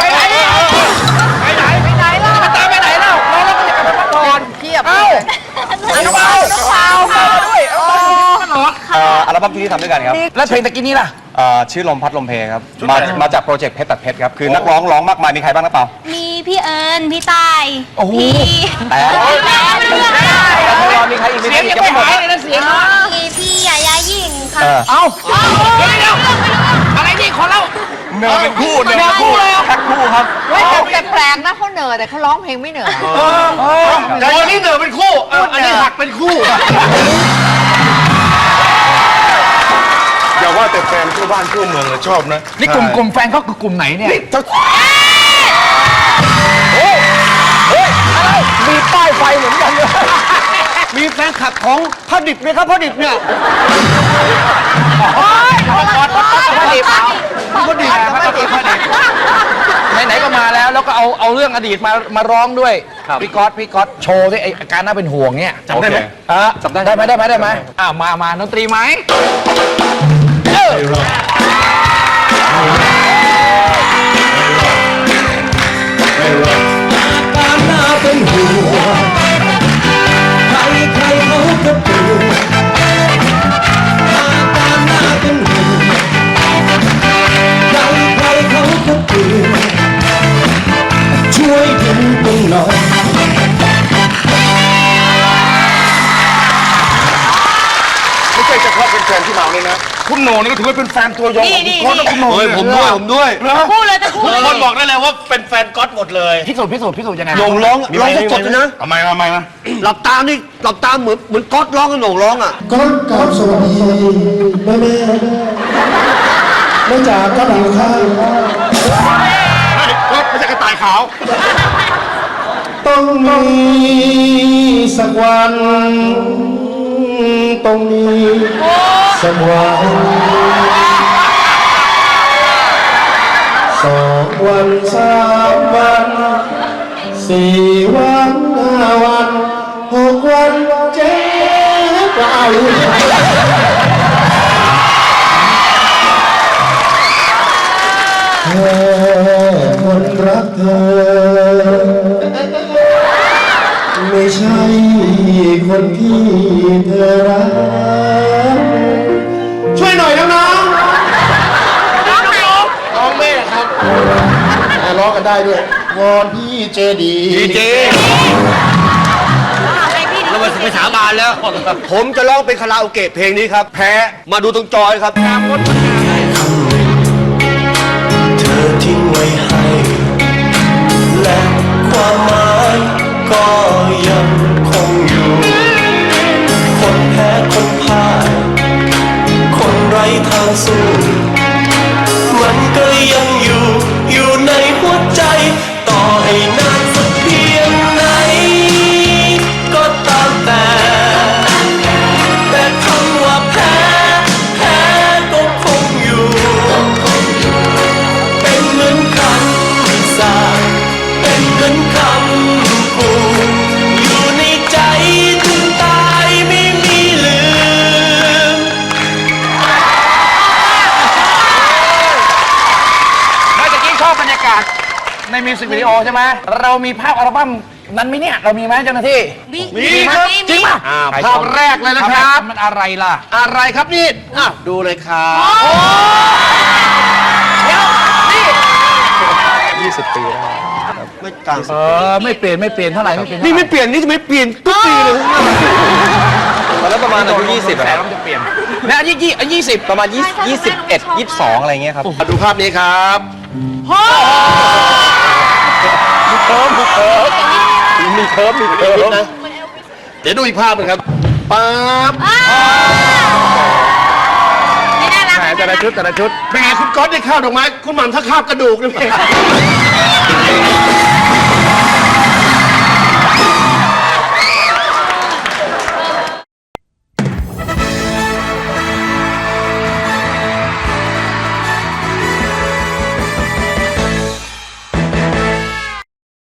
ไปไหนไปไหนไปไหนล่ะมาตามไปไหนเล่าเราเราก็อยากไปพักผ่อนเพเอาอนุบาลนุบาลมาด้วยเอ้าเหรอเอ่ออัลบั้มที่ที่ทำด้วยกันครับ และเพลงตะกี้นี้ล่ะชื่อลมพัดลมเพลครับ มามาจากโปรเจกต์เพชรตัดเพชรครับ คือนักร้องร้องมากมาย มีใครบ้างนะเปล่า มีพี่เอิญพี่ตายพี่แต่แต่เลือกได้ตมีใครอีกเสียงยังไม่หายเลยนะเสียงมีพี่ยายายิ่งค่ะเอาเดี๋ยวอะไรนี่ขอเล่าเนื้อเป็นคู่เนื้อคู่เคคู่ครับเฮ้ยแต่แต่แปลกนะเขาเหนื่อยแต่เขาร้องเพลงไม่เหนื่อยแต่วันนี้เหนือเป็นคู่เอออันนี้หักเป็นคู่ อย่าว่าแต่แฟนทั่วบ้านทั่วเมืองเลยชอบนะนี่กลุ่มกลุ่มแฟนเขาคือกลุ่มไหนเนี่ยมีป้ายไฟเหมือนกันเลย มีแฟนคลับของพ่อดิบไหมครับพ่อดิบเนี่ย พอดีเปล่าพอดีพอดีพอดีไหนๆก็มาแล้วแล้วก็เอาเอาเรื่องอดีตมามาร้องด้วยพี่ก๊อตพี่ก๊อตโชว์ที่ไออาการน่าเป็นห่วงเนี่ยจำได้ไหมโอเคเออจำได้ได้ไหมได้ไหมได้ไหมอ้าวมามาดนตรีไหมเออ คุณโหน่งนี่ก็ถือว่าเป็นแฟนตัวยงของคุณก๊อตนะคุณโหน่งเฮ้ยผมด้วยผมด้วยพูดเลยจะพูดทุกคนบอกได้เลยว่าเป็นแฟนก๊อตหมดเลยพิสูจน์พิสูจน์พิสูจน์ยังไงโหน่งร้องร้องสดๆเลยนะทำไมทำไมนะหลับตานี่หลับตาเหมือนเหมือนก๊อตร้องกับโหน่งร้องอะก็กราบสวัสดีแม่แม่แม่จ๋าก็หิวข้าวก็ไม่ใช่กระต่ายขาวต้องมีสักวันต้องมี สักวันสองวันสามวันสี่วันห้าวันหกวันเจ็ดก็เอาแค่คนรักเธอไม่ใช่คนที่เธอรัก กันได้ด้วย วอนพี่เจดีดีเจเราไปสาบานแล้ว ผมจะร้องเป็นคาราโอเกะเพลงนี้ครับ แพ้มาดูตรงจอยครับเธอทิ้งไว้ให้ และความหมายก็ เมื่อกี้ชอบบรรยากาศในมิวสิกวิดีโอใช่ไหมเรามีภาพอัลบั้มนั้นไหมเนี่ย เรามีไหมเจ้าหน้าที่มีครับจริงป่ะภาพแรกเลยนะครับ มันอะไรล่ะ อะไรครับนี่อะดูเลยครับ20 ปีแล้วไม่ต่างเออไม่เปลี่ยนไม่เปลี่ยนเท่าไหร่ไม่เปลี่ยนนี่ไม่เปลี่ยนนี่จะไม่เปลี่ยนทุกปีเลยตอนนั้นประมาณอายุ20แสอะนครับมันจะเปลี่ยนแล้วยี่ยี่ยี่สิบประมาณ20 21 22อะไรเงี้ยครับมาดูภาพนี้ครับ มีเคิร์ฟมีเคิร์ฟนะเดี๋ยวดูอีกภาพหนึงครับป๊าบนี่น่ารักแหมแต่ละชุดแต่ละชุดเป็นไงคุณก๊อตได้ข้าวดอกไม้คุณหม่ำถ้าข้าวกระดูกเลยพี่